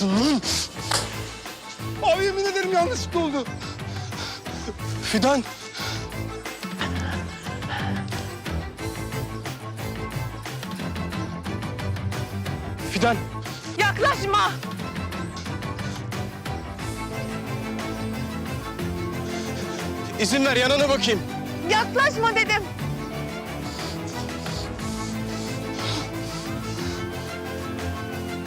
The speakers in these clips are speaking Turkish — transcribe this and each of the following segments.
yaptın lan? Abi yemin ederim yanlışlıkla oldu. Fidan. Fidan. Yaklaşma! izin ver yanına bakayım. Yaklaşma dedim.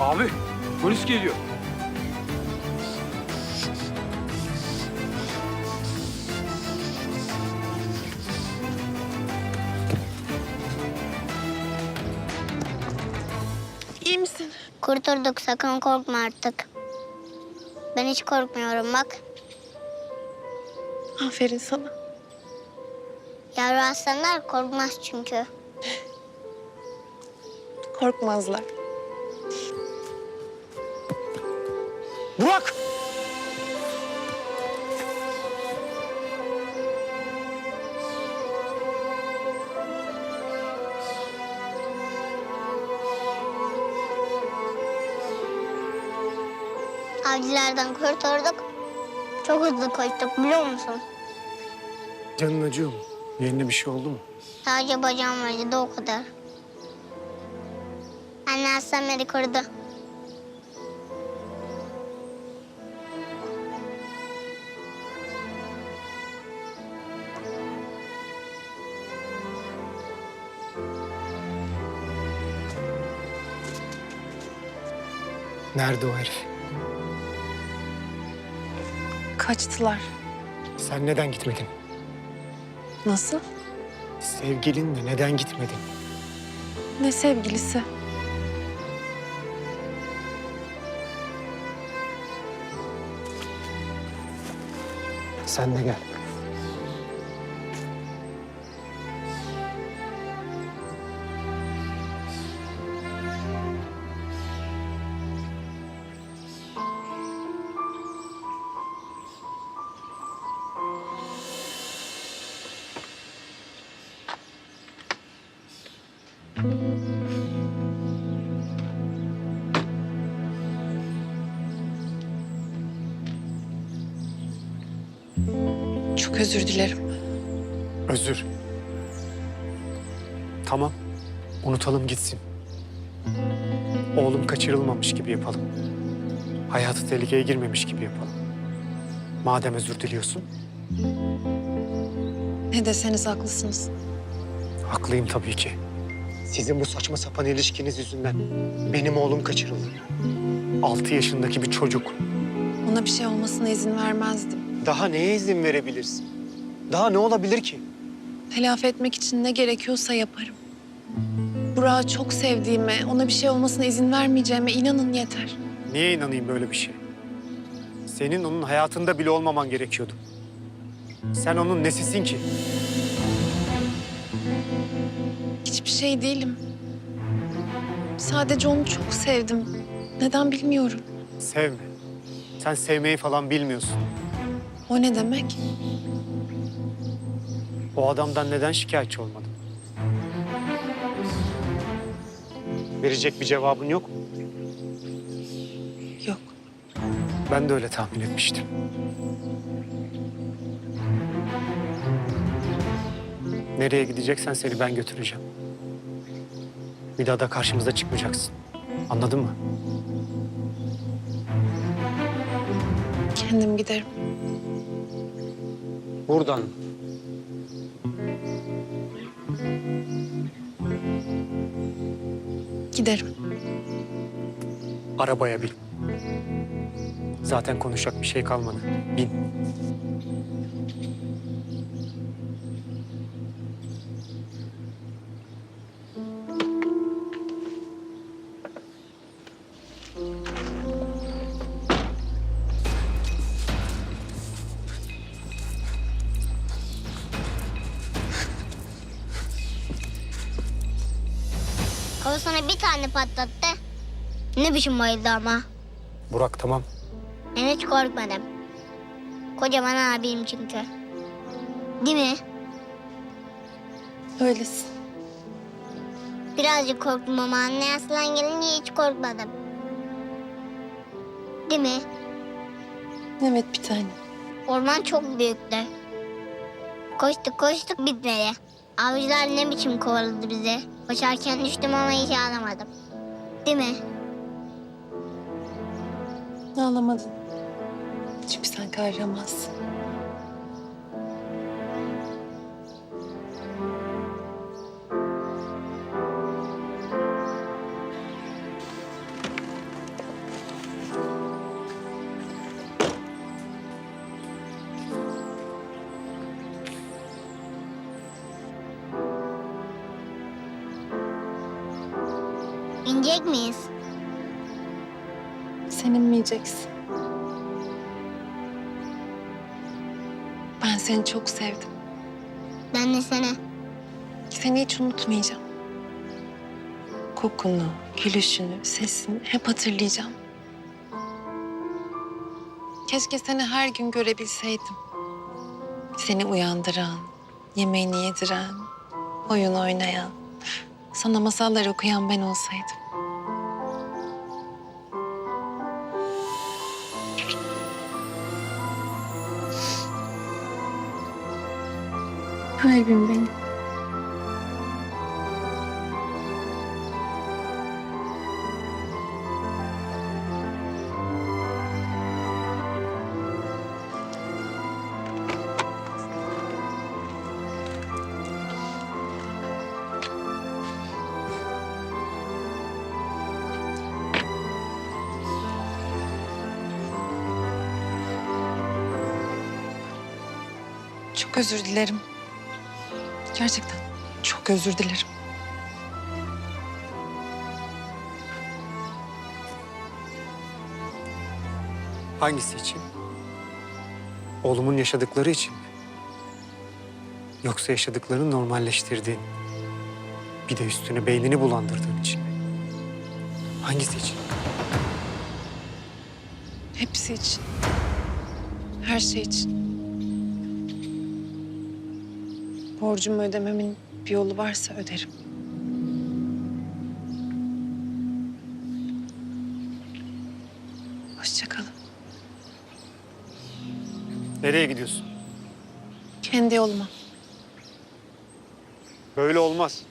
Abi polis geliyor. İyi misin? Kurtulduk sakın korkma artık. Ben hiç korkmuyorum bak. Aferin sana. Yavru aslanlar korkmaz çünkü. Korkmazlar. Avcılardan kurtulduk. Çok hızlı koştuk biliyor musun? Canın acıyor mu? Yerine bir şey oldu mu? Sadece bacağım acıdı o kadar. Anne aslan beni korudu. Nerede o herif? Kaçtılar. Sen neden gitmedin? Nasıl? Sevgilinle neden gitmedin? Ne sevgilisi? Sen de gel. Çok özür dilerim. Özür. Tamam. Unutalım gitsin. Oğlum kaçırılmamış gibi yapalım. Hayatı tehlikeye girmemiş gibi yapalım. Madem özür diliyorsun, Ne deseniz haklısınız. haklıyım tabii ki. Sizin bu saçma sapan ilişkiniz yüzünden benim oğlum kaçırıldı. Altı yaşındaki bir çocuk. Ona bir şey olmasına izin vermezdim. Daha neye izin verebilirsin? Daha ne olabilir ki? Telafi etmek için ne gerekiyorsa yaparım. Burak'ı çok sevdiğime, ona bir şey olmasına izin vermeyeceğime inanın yeter. Niye inanayım böyle bir şey? Senin onun hayatında bile olmaman gerekiyordu. Sen onun nesisin ki? Hiçbir şey değilim. Sadece onu çok sevdim. Neden bilmiyorum. Sevme. Sen sevmeyi falan bilmiyorsun. O ne demek? O adamdan neden şikayetçi olmadın? Verecek bir cevabın yok mu? Yok. Ben de öyle tahmin etmiştim. Nereye gideceksen seni ben götüreceğim. Bir daha da karşımıza çıkmayacaksın. Anladın mı? Kendim giderim. Buradan. Giderim. Arabaya bin. Zaten konuşacak bir şey kalmadı. Bin. Kafasına bir tane patlattı. Ne biçim bayıldı ama. Burak tamam. Ben hiç korkmadım. Kocaman abim çünkü. Değil mi? Öylesin. Birazcık korktum ama anne aslan gelince hiç korkmadım. Değil mi? Evet bir tane. Orman çok büyüktü. Koştuk koştuk bitmedi. Avcılar ne biçim kovaladı bizi. Koşarken düştüm ama hiç ağlamadım. Değil mi? Ağlamadın. Çünkü sen kahramansın. İnecek miyiz? Sen inmeyeceksin. Ben seni çok sevdim. Ben de seni. Seni hiç unutmayacağım. Kokunu, gülüşünü, sesini hep hatırlayacağım. Keşke seni her gün görebilseydim. Seni uyandıran, yemeğini yediren, oyun oynayan, sana masallar okuyan ben olsaydım. Kalbim benim. Çok özür dilerim. Gerçekten çok özür dilerim. Hangisi için? Oğlumun yaşadıkları için mi? Yoksa yaşadıklarını normalleştirdiğin, bir de üstüne beynini bulandırdığın için mi? Hangisi için? Hepsi için. Her şey için. Borcumu ödememin bir yolu varsa öderim. Hoşça kalın. Nereye gidiyorsun? Kendi yoluma. Böyle olmaz.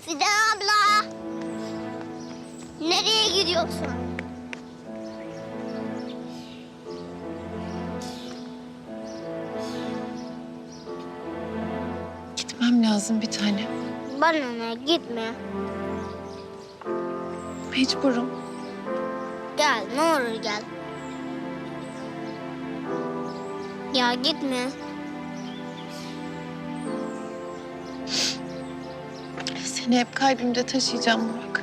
Fidan abla. Nereye gidiyorsun? Bana ne gitme. Mecburum. Gel ne olur gel. Ya gitme. Seni hep kalbimde taşıyacağım Burak.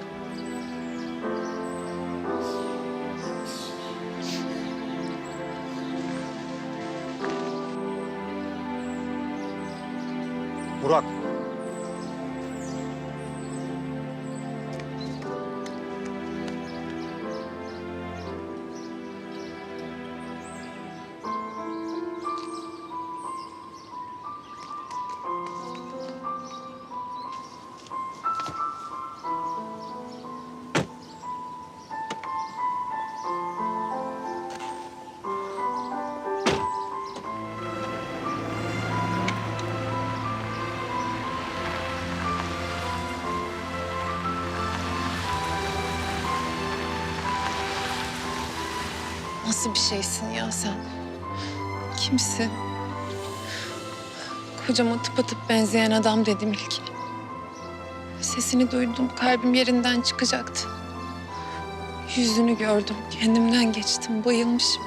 Burak. Nasıl bir şeysin ya sen? Kimsin? Kocama tıpatıp benzeyen adam dedim ilk. Sesini duydum, kalbim yerinden çıkacaktı. Yüzünü gördüm, kendimden geçtim, bayılmışım.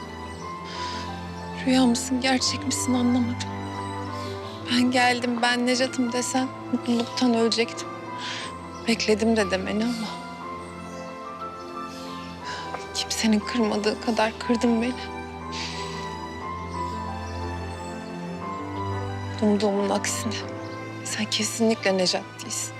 Rüya mısın, gerçek misin anlamadım. Ben geldim, ben Necat'ım desen mutluluktan ölecektim. Bekledim de demeni ama... Kimsenin kırmadığı kadar kırdın beni. Umduğumun aksine sen kesinlikle Necat değilsin.